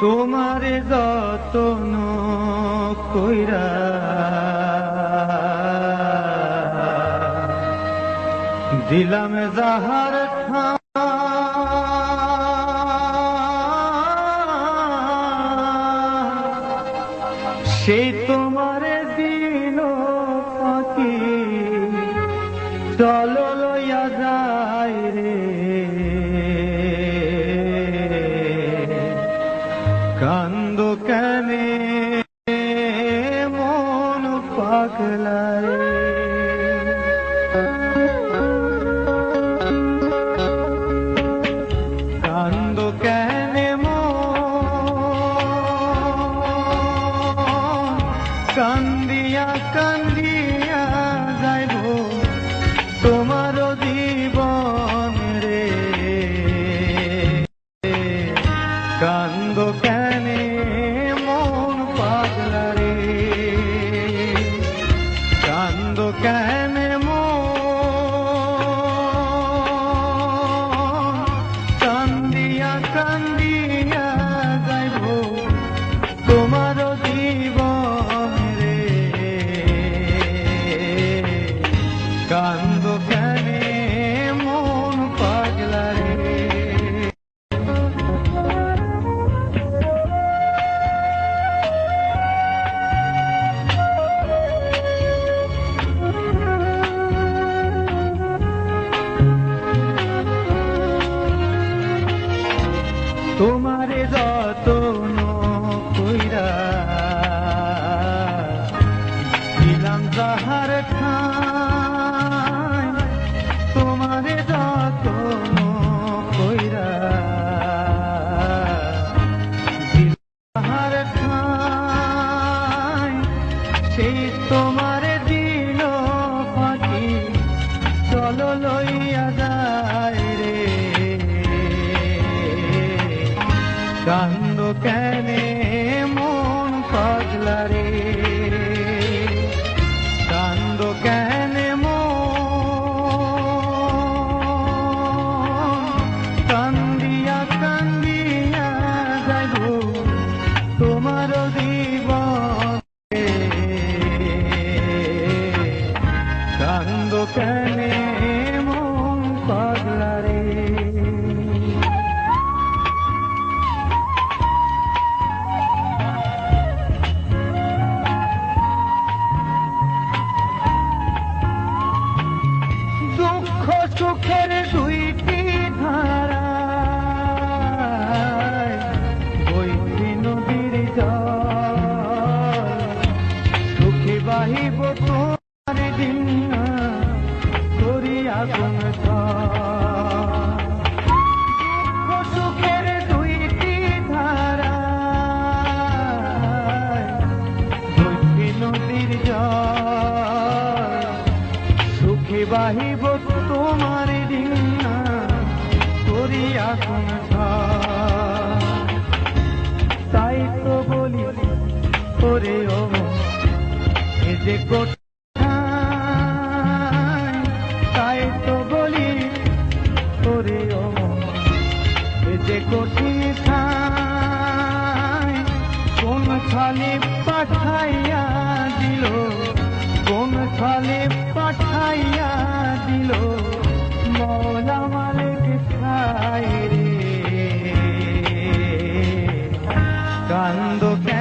তোমারে যতন কইরা দিলাম যাহার সেই তোমারে দিল পাখি চলো লইয়া যায় রে। কান্দ কেনে মন পাগলা রে। তোমারে পাগলা রে। কান্দ কেনে কান্দিয়া কান্দিয়া তোমার জীবন কান্দ কেনে সুখের দুইটি ধারা। ওরে ও যে তাই তো বলি ওরে ও এ যে কোন ছালে পাঠাইয়া দিল, কোন ছালে পাঠাইয়া দিল, মৌলা মালিক খাই কান্দ কেনে